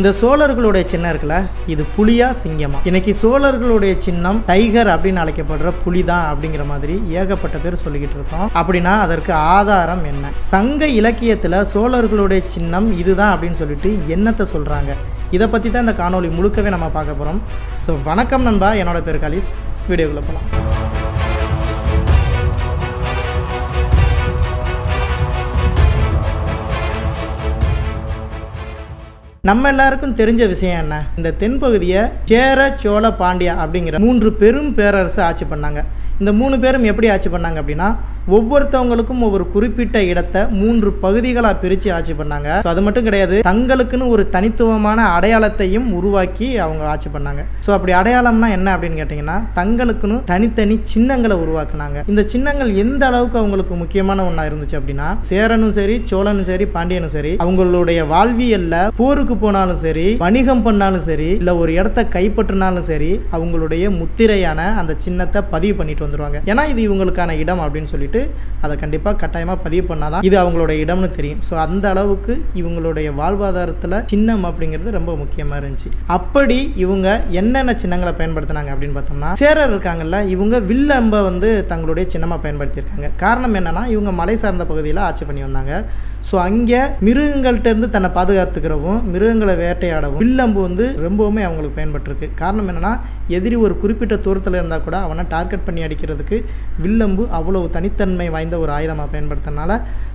இந்த சோழர்களுடைய சின்னம் இருக்குல்ல இது புலியா சிங்கமா? இன்னைக்கு சோழர்களுடைய சின்னம் டைகர் அப்படின்னு அழைக்கப்படுற புலி தான் அப்படிங்கிற மாதிரி ஏகப்பட்ட பேர் சொல்லிக்கிட்டு இருக்கோம். அப்படின்னா அதற்கு ஆதாரம் என்ன? சங்க இலக்கியத்தில் சோழர்களுடைய சின்னம் இதுதான் அப்படின்னு சொல்லிட்டு என்னத்தை சொல்கிறாங்க இதை பற்றி தான் இந்த காணொளி முழுக்கவே நம்ம பார்க்க போகிறோம் ஸோ வணக்கம் நண்பா என்னோட பேர் காலிஸ். வீடியோக்குள்ளே போகலாம் நம்ம எல்லாருக்கும் தெரிஞ்ச விஷயம் என்ன? இந்த தென்பகுதியை சேர சோழ பாண்டியா அப்படிங்கிற மூன்று பெரும் பேரரசு ஆட்சி பண்ணாங்க. இந்த மூணு பேரும் எப்படி ஆட்சி பண்ணாங்க அப்படின்னா ஒவ்வொருத்தவங்களுக்கும் ஒவ்வொரு குறிப்பிட்ட இடத்தை மூன்று பகுதிகளாக பிரித்து ஆட்சி பண்ணாங்க. ஸோ அது மட்டும் கிடையாது தங்களுக்குன்னு ஒரு தனித்துவமான அடையாளத்தையும் உருவாக்கி அவங்க ஆட்சி பண்ணாங்க. ஸோ அப்படி அடையாளம்னா என்ன அப்படின்னு கேட்டிங்கன்னா தங்களுக்குன்னு தனித்தனி சின்னங்களை உருவாக்குனாங்க. இந்த சின்னங்கள் எந்த அளவுக்கு அவங்களுக்கு முக்கியமான ஒன்றா இருந்துச்சு அப்படின்னா சேரனும் சரி சோழனும் சரி பாண்டியனும் சரி அவங்களுடைய வாழ்வியல்ல போருக்கு போனாலும் சரி வணிகம் பண்ணாலும் சரி இல்லை ஒரு இடத்த கைப்பற்றினாலும் சரி அவங்களுடைய முத்திரையான அந்த சின்னத்தை பதிவு பண்ணிட்டு வந்துடுவாங்க ஏன்னா இது இவங்களுக்கான இடம் அப்படின்னு சொல்லிட்டு அதை கண்டிப்பாக கட்டாயமாக பதிவு பண்ணாதான் இது அவங்களோட இடம்னு தெரியும். ஸோ அந்த அளவுக்கு இவங்களுடைய வாழ்வாதாரத்தில் சின்னம் அப்படிங்கிறது ரொம்ப முக்கியமாக இருந்துச்சு. அப்படி இவங்க என்னென்ன சின்னங்களை பயன்படுத்தினாங்க அப்படின்னு பார்த்தோம்னா சேரர் இருக்காங்கல்ல இவங்க வில்லம்பை வந்து தங்களுடைய சின்னமாக பயன்படுத்தியிருக்காங்க. காரணம் என்னென்னா இவங்க மலை சார்ந்த பகுதியில் ஆட்சி பண்ணி வந்தாங்க. ஸோ அங்கே மிருகங்கள்ட்ட இருந்து தன்னை பாதுகாத்துக்கிறவும் மிருகங்களை வேட்டையாடவும் வில்லம்பு வந்து ரொம்பவுமே அவங்களுக்கு பயன்பட்டிருக்கு. காரணம் என்னென்னா எதிரி ஒரு குறிப்பிட்ட தூரத்தில் இருந்தால் கூட அவனை டார்கெட் பண்ணி அடிக்கிறதுக்கு வில்லம்பு அவ்வளவு தனித்தன்மை வாய்ந்த ஒரு ஆயுதமாக பயன்படுத்தினால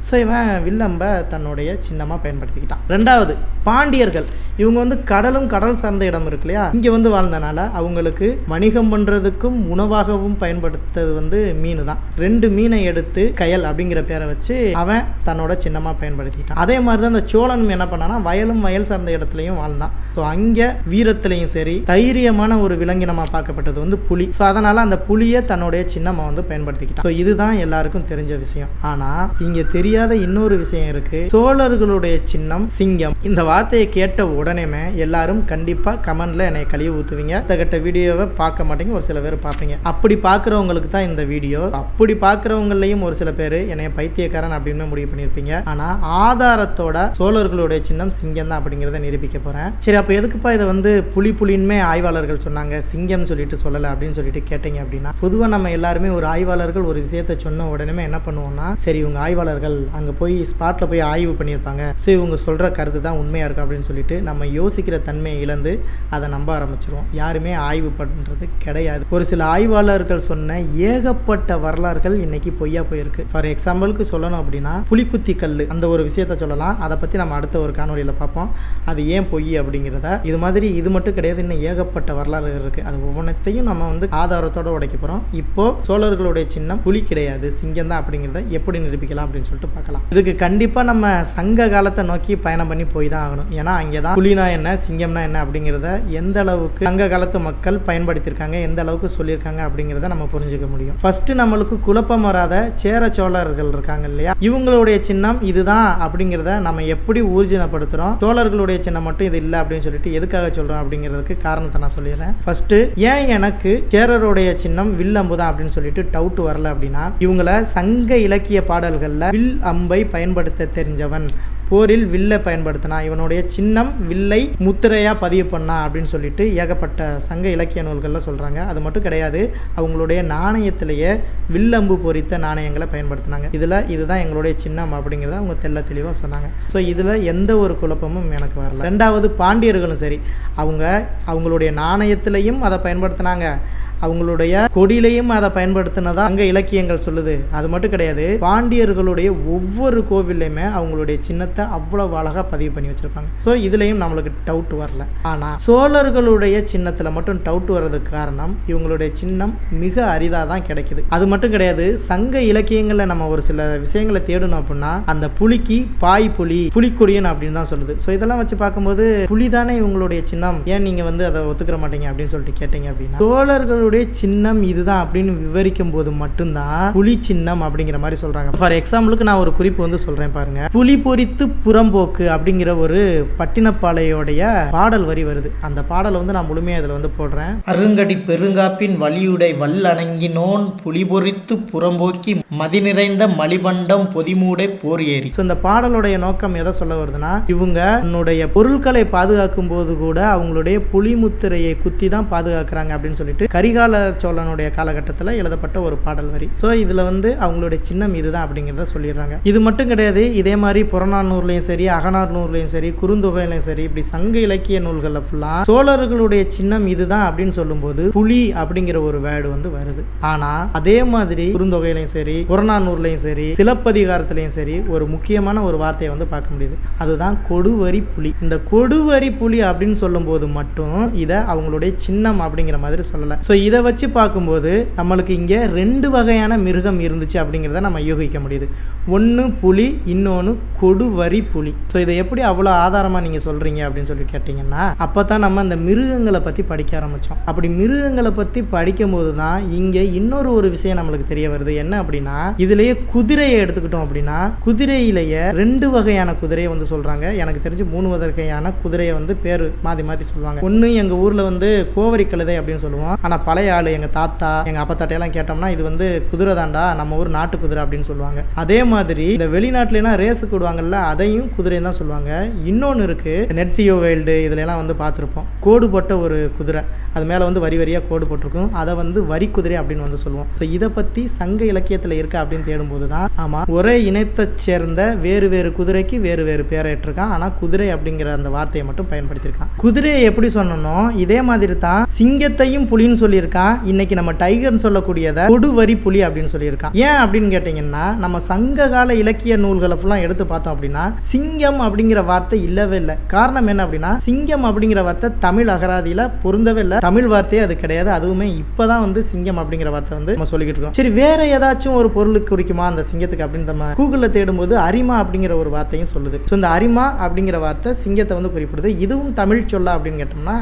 ஸோ இவன் வில்லம்பை தன்னுடைய சின்னமாக பயன்படுத்திக்கிட்டான். ரெண்டாவது பாண்டியர்கள். இவங்க வந்து கடலும் கடல் சார்ந்த இடம் இருக்கு இல்லையா? இங்கே வந்து வாழ்ந்தனால அவங்களுக்கு வணிகம் பண்ணுறதுக்கும் உணவாகவும் பயன்படுத்துறது வந்து மீன் தான் ரெண்டு மீனை எடுத்து கயல் அப்படிங்கிற பேரை வச்சு அவன் தன்னோட சின்னமாக பயன்படுத்திட்டான் அதே மாதிரி தான் அந்த சோழன் என்ன பண்ணான்னா வயலும் வயல் சார்ந்த இடத்துலையும் வாழ்ந்தான். ஸோ அங்கே வீரத்துலையும் சரி தைரியமான ஒரு விலங்கினமாக பார்க்கப்பட்டது வந்து புலி. ஸோ அதனால் அந்த புலியை தன்னோட தன்னுடைய சின்னமாக வந்து பயன்படுத்திக்கிட்டான். ஸோ இதுதான் எல்லாருக்கும் தெரிஞ்ச விஷயம். ஆனால் இங்கே தெரியாத இன்னொரு விஷயம் இருக்கு. சோழர்களுடைய சின்னம் சிங்கம் இந்த வார்த்தையை கேட்ட உடனேமே எல்லாரும் கண்டிப்பாக கமெண்ட்ல என்னை கழுவி ஊற்றுவீங்க அடுத்த வீடியோவை பார்க்க மாட்டீங்க ஒரு சில பேர் பார்ப்பீங்க. அப்படி பார்க்குறவங்களுக்கு தான் இந்த வீடியோ. அப்படி பார்க்குறவங்களையும் ஒரு சில பேர் என்னை பைத்தியக்காரன் அப்படின்னு முடிவு பண்ணியிருப்பீங்க. ஆனால் ஆதாரத்தோட சோழர்களுடைய சின்னம் சிங்கம் தான் அப்படிங்கிறத நிரூபிக்க போகிறேன் சரி அப்போ எதுக்குப்பா இதை வந்து புலி புலின்மே ஆய்வாளர்கள் சொன்னாங்க சிங்கம் சொல்லிட்டு சொல்லலை அப்படின்னு சொல்லிட்டு கேட்டீங்க அப்படின்னா பொதுவாக நம்ம எல்லாருமே ஒரு ஆய்வாளர்கள் ஒரு விஷயத்த சொன்ன உடனே என்ன பண்ணுவோம்னா சரி இவங்க ஆய்வாளர்கள் அங்கே போய் ஸ்பாட்டில் போய் ஆய்வு பண்ணியிருப்பாங்க. ஸோ இவங்க சொல்கிற கருத்து தான் உண்மையாக இருக்கும் அப்படின்னு சொல்லிட்டு நம்ம யோசிக்கிற தன்மையை இழந்து அதை நம்ப ஆரம்பிச்சிருவோம். யாருமே ஆய்வு பண்ணுறது கிடையாது. ஒரு சில ஆய்வாளர்கள் சொன்ன ஏகப்பட்ட வரலாறுகள் இன்னைக்கு பொய்யா போயிருக்கு. ஃபார் எக்ஸாம்பிளுக்கு சொல்லணும் அப்படின்னா புலிக்குத்தி கல் அந்த ஒரு விஷயத்த சொல்லலாம். அதை பற்றி நம்ம அடுத்த ஒரு காணொலியில் பார்ப்போம். அது ஏன் பொய் அப்படிங்கிறத. இது மாதிரி இது மட்டும் கிடையாது. இன்னும் ஏகப்பட்ட வரலாறுகள் இருக்குது அது ஒவ்வொன்றத்தையும் நம்ம வந்து ஆதாரத்தோட உடைக்க போகிறோம் இப்போ சோழர்களுடைய சின்னம் புலி கிடையாது சிங்கம் தான் அப்படிங்கிறத எப்படி நிரூபிக்கலாம் அப்படின்னு சொல்லிட்டு பார்க்கலாம். இதுக்கு கண்டிப்பாக நம்ம சங்க காலத்தை நோக்கி பயணம் பண்ணி போய் தான் ஆகணும். ஏன்னா அங்கே தான் புலினா என்ன சிங்கம்னா என்ன அப்படிங்கிறத எந்த அளவுக்கு சங்க காலத்து மக்கள் பயன்படுத்தியிருக்காங்க எந்த அளவுக்கு சொல்லியிருக்காங்க அப்படிங்கிறத நம்ம புரிஞ்சுக்க முடியும். ஃபர்ஸ்ட் நம்மளுக்கு குழப்பம் வராத சேர சோழர்கள் இருக்காங்க இல்லையா? இவங்களுடைய சின்னம் இதுதான் அப்படிங்கிறத நம்ம எப்படி ஊர்ஜினப்படுத்துகிறோம் சோழர்களுடைய சின்னம் மட்டும் இது இல்லை அப்படின்னு சொல்லிட்டு எதுக்காக சொல்கிறோம் அப்படிங்கிறதுக்கு காரணத்தை நான் சொல்லிடுறேன். ஃபர்ஸ்ட் ஏன் எனக்கு சேரருடைய சின்னம் வில்லம்பு அப்படின்னு சொல்லிட்டு டவுட் வரல அப்படின்னா இவங்கள சங்க இலக்கிய பாடல்களில் வில் அம்பை பயன்படுத்த தெரிஞ்சவன். போரில் வில்லை பயன்படுத்தினா இவனுடைய சின்னம் வில்லை முத்திரையாக பதிவு பண்ணா அப்படின்னு சொல்லிட்டு ஏகப்பட்ட சங்க இலக்கிய நூல்களில் சொல்கிறாங்க அது மட்டும் கிடையாது அவங்களுடைய நாணயத்திலேயே வில்லம்பு பொறித்த நாணயங்களை பயன்படுத்தினாங்க. இதில் இதுதான் எங்களுடைய சின்னம் அப்படிங்கிறத அவங்க தெல்ல தெளிவாக சொன்னாங்க. ஸோ இதில் எந்த ஒரு குழப்பமும் எனக்கு வரல. ரெண்டாவது பாண்டியர்களும் சரி அவங்க அவங்களுடைய நாணயத்திலையும் அதை பயன்படுத்தினாங்க. அவங்களுடைய கொடியிலையும் அதை பயன்படுத்தினதா அங்கே இலக்கியங்கள் சொல்லுது. அது மட்டும் கிடையாது பாண்டியர்களுடைய ஒவ்வொரு கோவில்லையுமே அவங்களுடைய சின்னத்தை அவ்வளவு அழகா பதிவு பண்ணி வச்சிருப்பாங்க. ஸோ இதுலயும் நம்மளுக்கு டவுட் வரல. ஆனா சோழர்களுடைய சின்னத்துல மட்டும் டவுட் வர்றதுக்கு காரணம் இவங்களுடைய சின்னம் மிக அரிதாக தான் கிடைக்குது. அது மட்டும் கிடையாது சங்க இலக்கியங்களில் நம்ம ஒரு சில விஷயங்களை தேடணும் அப்படின்னா அந்த புலிக்கு பாய் புலி புலிக்கொடியன் அப்படின்னு தான் சொல்லுது. ஸோ இதெல்லாம் வச்சு பார்க்கும்போது புலி தானே இவங்களுடைய சின்னம்? ஏன் நீங்க வந்து அதை ஒத்துக்கிற மாட்டீங்க அப்படின்னு சொல்லிட்டு கேட்டீங்க அப்படின்னா சோழர்களுடைய சின்னம் இதுதான் அப்படின்னு விவரிக்கும் போது மட்டும்தான் புலி சின்னம் அப்படிங்கிற மாதிரி சொல்றாங்க. ஃபார் எக்ஸாம்பிளுக்கு நான் ஒரு குறிப்பு வந்து சொல்றேன் பாருங்க. புலி பொறித்து புறம்போக்கு அப்படிங்கிற ஒரு பட்டினப்பாளையோடைய பாடல் வரி வருது. அந்த பாடலை வந்து நான் முழுமையாக இதில் வந்து போடுறேன். அருங்கடி பெருங்காப்பின் வலியுடை வல்லணங்கினோன் புலிபொறித்து புறம்போக்கி மதி நிறைந்த மலிபண்டம் பொதிமூடை போர் ஏறி. ஸோ இந்த பாடலுடைய நோக்கம் எதை சொல்ல வருதுன்னா இவங்க தன்னுடைய பொருட்களை பாதுகாக்கும் போது கூட அவங்களுடைய புலிமுத்திரையை குத்தி தான் பாதுகாக்கிறாங்க அப்படின்னு சொல்லிட்டு கரிகால சோழனுடைய காலகட்டத்தில் எழுதப்பட்ட ஒரு பாடல் வரி. ஸோ இதில் வந்து அவங்களுடைய சின்னம் இதுதான் அப்படிங்கிறத சொல்லிடுறாங்க. இது மட்டும் கிடையாது இதே மாதிரி நூறுலையும் சரி அகனார் நூறுலையும் சரி குறுந்தொகையிலையும் சரி இப்படி சங்க இலக்கிய நூல்களில் ஃபுல்லாக சோழர்களுடைய சின்னம் இதுதான் அப்படின்னு சொல்லும்போது புலி அப்படிங்கிற ஒரு வேர்டு வந்து வருது. ஆனால் அதே மாதிரி குறுந்தொகையிலையும் சரி புறநானூர்லையும் சரி சிலப்பதிகாரத்திலையும் சரி ஒரு முக்கியமான ஒரு வார்த்தையை வந்து பார்க்க முடியுது. அதுதான் கொடுவரி புலி. இந்த கொடுவரி புலி அப்படின்னு சொல்லும்போது மட்டும் இதை அவங்களுடைய சின்னம் அப்படிங்கிற மாதிரி சொல்லலை. ஸோ இதை வச்சு பார்க்கும்போது நம்மளுக்கு இங்கே ரெண்டு வகையான மிருகம் இருந்துச்சு அப்படிங்கிறத நம்ம யூகிக்க முடியுது. ஒன்று புலி இன்னொன்று கொடுவரி புலி. ஸோ இதை எப்படி அவ்வளோ ஆதாரமாக நீங்கள் சொல்கிறீங்க அப்படின்னு சொல்லி கேட்டிங்கன்னா அப்போ தான் நம்ம இந்த மிருகங்களை பற்றி படிக்க ஆரம்பித்தோம் அப்படி மிருகங்களை பற்றி படிக்கும்போது தான் இங்கே இன்னொரு ஒரு விஷயம் நம்மளுக்கு தெரிய வருது. என்ன அப்படின்னா இதுலேயே குதிரையை எடுத்துக்கிட்டோம் அப்படின்னா குதிரையிலேயே ரெண்டு வகையான குதிரையை வந்து சொல்கிறாங்க எனக்கு தெரிஞ்சு மூணு வகையான குதிரையை வந்து பேர் மாற்றி மாற்றி சொல்லுவாங்க. ஒன்று எங்கள் ஊரில் வந்து கோவரி கழுதை அப்படின்னு சொல்லுவோம். ஆனால் பழைய ஆள் எங்கள் தாத்தா எங்கள் அப்பத்தாட்டையெல்லாம் கேட்டோம்னா இது வந்து குதிரை தாண்டா நம்ம ஊர் நாட்டு குதிரை அப்படின்னு சொல்லுவாங்க. அதே மாதிரி இந்த வெளிநாட்டுலலாம் ரேஸுக்கு விடுவாங்கல்ல அதையும் குதிரைன்னு தான் சொல்லுவாங்க. இன்னொன்று இருக்குது நெட்சியோ வைல்டு இதுலலாம் வந்து பார்த்துருப்போம். கோடு போட்ட ஒரு குதிரை. அது மேலே வந்து வரி வரியாக கோடு போட்டிருக்கும். அதை வந்து வரி குதிரை அப்படின்னு வந்து சொல்லுவோம். ஸோ இதை பற்றி சங்க இலக்கியத்தில் இருக்கா அப்படின்னு தேடும்போது தான் ஆமாம் ஒரே இனத்தை சேர்ந்த வேறு வேறு குதிரைக்கு வேறு வேறு பேரை இட்டிருக்கான் ஆனால் குதிரை அப்படிங்கிற அந்த வார்த்தையை மட்டும் பயன்படுத்தியிருக்கான். குதிரையை எப்படி சொன்னனோ இதே மாதிரி தான் சிங்கத்தையும் புலின்னு சொல்லியிருக்கான். இன்னைக்கு நம்ம டைகர்னு சொல்லக்கூடியதை கொடுவரி புலி அப்படின்னு சொல்லியிருக்கான். ஏன் அப்படின்னு கேட்டிங்கன்னா நம்ம சங்க கால இலக்கிய நூல்களை ஃபுல்லாக எடுத்து பார்த்தோம் அப்படின்னா சிங்கம் அப்படிங்கிற வார்த்தை இல்லவே இல்லை. காரணம் என்ன அப்படின்னா சிங்கம் அப்படிங்கிற வார்த்தை தமிழ் அகராதியில் பொருந்தவே இல்லை. தமிழ் வார்த்தையே அது கிடையாது. அதுவுமே இப்போதான் வந்து சிங்கம் அப்படிங்கிற வார்த்தை வந்து நம்ம சொல்லிக்கிட்டு இருக்கோம். சரி வேற ஏதாச்சும் ஒரு பொருளுக்கு குறிக்குமா அந்த சிங்கத்துக்கு அப்படின்னு நம்ம கூகுளில் தேடும்போது அரிமா அப்படிங்கிற ஒரு வார்த்தையும் சொல்லுது. ஸோ இந்த அரிமா அப்படிங்கிற வார்த்தை சிங்கத்தை வந்து குறிப்பிடுது. இதுவும் தமிழ் சொல்லா அப்படின்னு கேட்டோம்னா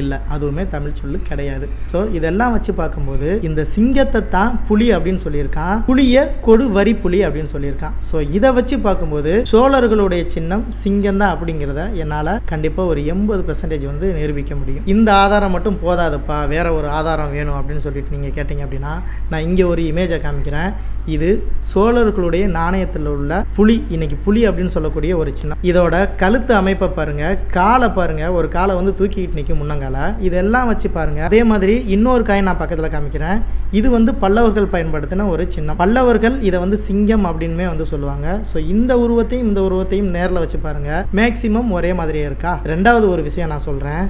இல்லை அதுவுமே தமிழ் சொல்லு கிடையாது. ஸோ இதெல்லாம் வச்சு பார்க்கும்போது இந்த சிங்கத்தை தான் புலி அப்படின்னு சொல்லியிருக்கான். புலியை கொடு வரி புலி அப்படின்னு சொல்லியிருக்கான். ஸோ இதை வச்சு பார்க்கும்போது சோழர்களுடைய சின்னம் சிங்கம் தான் அப்படிங்கிறத என்னால் கண்டிப்பாக ஒரு எண்பது பெர்சன்டேஜ் வந்து நிரூபிக்க முடியும். இந்த ஆதாரம் மட்டும் போதாதுப்பா. வேற ஒரு ஆதாரம் வேணும் அப்படின்னு சொல்லிட்டு நீங்கள் கேட்டிங்க அப்படின்னா நான் இங்கே ஒரு இமேஜை காமிக்கிறேன். இது சோழர்களுடைய நாணயத்தில் உள்ள புலி இன்னைக்கு புலி அப்படின்னு சொல்லக்கூடிய ஒரு சின்னம். இதோட கழுத்து அமைப்பை பாருங்க காலை பாருங்க. ஒரு காலை வந்து தூக்கிக்கிட்டு நிற்கும் முன்னங்கால இதெல்லாம் வச்சு பாருங்க. அதே மாதிரி இன்னொரு காய் நான் பக்கத்தில் காமிக்கிறேன். இது வந்து பல்லவர்கள் பயன்படுத்தின ஒரு சின்னம். பல்லவர்கள் இதை வந்து சிங்கம் அப்படின்மே வந்து சொல்லுவாங்க. ஸோ இந்த உருவத்தையும் இந்த உருவத்தையும் நேரில் வச்சு பாருங்க. மேக்சிமம் ஒரே மாதிரியே இருக்கா? ரெண்டாவது ஒரு விஷயம் நான் சொல்கிறேன்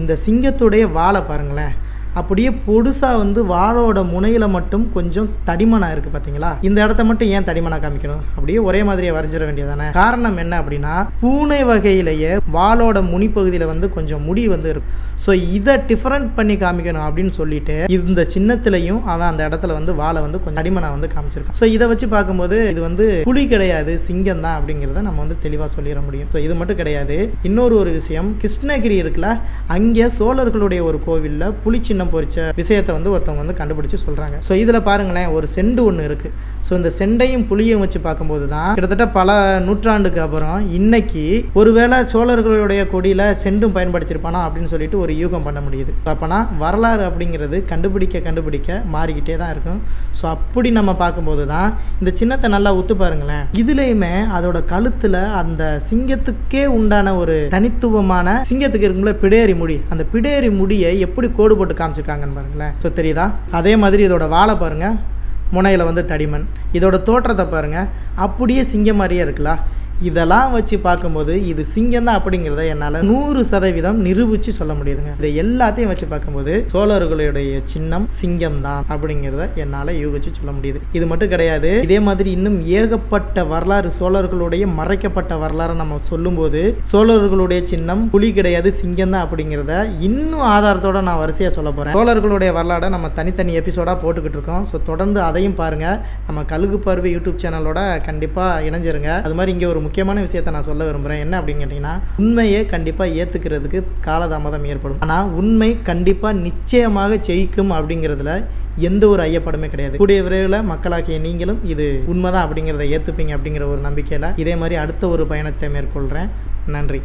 இந்த சிங்கத்துடைய வாழை பாருங்களேன். அப்படியே பொடுசாக வந்து வாழோட முனையில் மட்டும் கொஞ்சம் தடிமனாக இருக்குது பார்த்தீங்களா இந்த இடத்த மட்டும் ஏன் தடிமனாக காமிக்கணும்? அப்படியே ஒரே மாதிரியே வரைஞ்சிட வேண்டியதானே காரணம் என்ன அப்படின்னா பூனை வகையிலேயே வாளோட முனிப்பகுதியில் வந்து கொஞ்சம் முடி வந்து இருக்கும் ஸோ இதை டிஃப்ரெண்ட் பண்ணி காமிக்கணும் அப்படின்னு சொல்லிட்டு இந்த சின்னத்திலையும் அவன் அந்த இடத்துல வந்து வாழை வந்து கொஞ்சம் தடிமனாக வந்து காமிச்சிருக்கான். ஸோ இதை வச்சு பார்க்கும்போது இது வந்து புலி கிடையாது சிங்கம் தான் அப்படிங்கிறத நம்ம வந்து தெளிவாக சொல்லிட முடியும். ஸோ இது மட்டும் கிடையாது. இன்னொரு ஒரு விஷயம் கிருஷ்ணகிரி இருக்குல்ல அங்கே சோழர்களுடைய ஒரு கோவிலில் புலி சின்னம் பொறிச்ச விஷயத்தை வந்து ஒருத்தவங்க வந்து கண்டுபிடிச்சு சொல்கிறாங்க ஸோ இதில் பாருங்களேன் ஒரு செண்டு ஒன்று இருக்குது ஸோ இந்த செண்டையும் புளியும் வச்சு பார்க்கும்போது தான் கிட்டத்தட்ட பல நூற்றாண்டுக்கு அப்புறம் இன்னைக்கு ஒருவேளை சோழர்களுடைய கொடியில் செண்டும் பயன்படுத்தியிருப்பானா அப்படின்னு சொல்லிட்டு ஒரு யூகம் பண்ண முடியுது. அப்போனா வரலாறு அப்படிங்கிறது கண்டுபிடிக்க கண்டுபிடிக்க மாறிக்கிட்டே தான் இருக்கும். ஸோ அப்படி நம்ம பார்க்கும்போது தான் இந்த சின்னத்தை நல்லா ஒத்து பாருங்களேன். இதுலேயுமே அதோட கழுத்தில் அந்த சிங்கத்துக்கே உண்டான ஒரு தனித்துவமான சிங்கத்துக்கு இருக்கும்போது பிடேரி முடி. அந்த பிடேரி முடியை எப்படி கோடு போட்டு காமிச்சிருக்காங்கன்னு பாருங்களேன். ஸோ தெரியுதா? அதே மாதிரி இதோட வாழை பாருங்க. முனையில் வந்து தடிமன். இதோட தோற்றத்தை பாருங்க. அப்படியே சிங்கம் மாதிரியே இருக்குல்ல? இதெல்லாம் வச்சு பார்க்கும்போது இது சிங்கம் தான் அப்படிங்கிறத என்னால் நூறு சதவீதம் நிரூபித்து சொல்ல முடியுதுங்க. இதை எல்லாத்தையும் வச்சு பார்க்கும்போது சோழர்களுடைய சின்னம் சிங்கம் தான் அப்படிங்கிறத என்னால் யூகிச்சு சொல்ல முடியுது. இது மட்டும் கிடையாது இதே மாதிரி இன்னும் ஏகப்பட்ட வரலாறு சோழர்களுடைய மறைக்கப்பட்ட வரலாறை நம்ம சொல்லும்போது சோழர்களுடைய சின்னம் புலி கிடையாது சிங்கம் தான் அப்படிங்கிறத இன்னும் ஆதாரத்தோட நான் வரிசையாக சொல்ல போகிறேன் சோழர்களுடைய வரலாறை நம்ம தனித்தனி எபிசோடாக போட்டுக்கிட்டு இருக்கோம். ஸோ தொடர்ந்து அதையும் பாருங்கள் நம்ம கழுகு பார்வை யூடியூப் சேனலோட கண்டிப்பாக இணைஞ்சிருங்க. அது மாதிரி இங்கே ஒரு முக்கியமான விஷயத்தை நான் சொல்ல விரும்புகிறேன் என்ன அப்படின்னு கேட்டிங்கன்னா உண்மையை கண்டிப்பாக ஏற்றுக்கிறதுக்கு காலதாமதம் ஏற்படும். ஆனால் உண்மை கண்டிப்பாக நிச்சயமாக ஜெயிக்கும் அப்படிங்கிறதுல எந்த ஒரு ஐயப்படமே கிடையாது. கூடிய விரைவில் மக்களாகிய நீங்களும் இது உண்மைதான் அப்படிங்கிறத ஏற்றுப்பீங்க அப்படிங்கிற ஒரு நம்பிக்கையில் இதே மாதிரி அடுத்த ஒரு பயணத்தை மேற்கொள்கிறேன் நன்றி.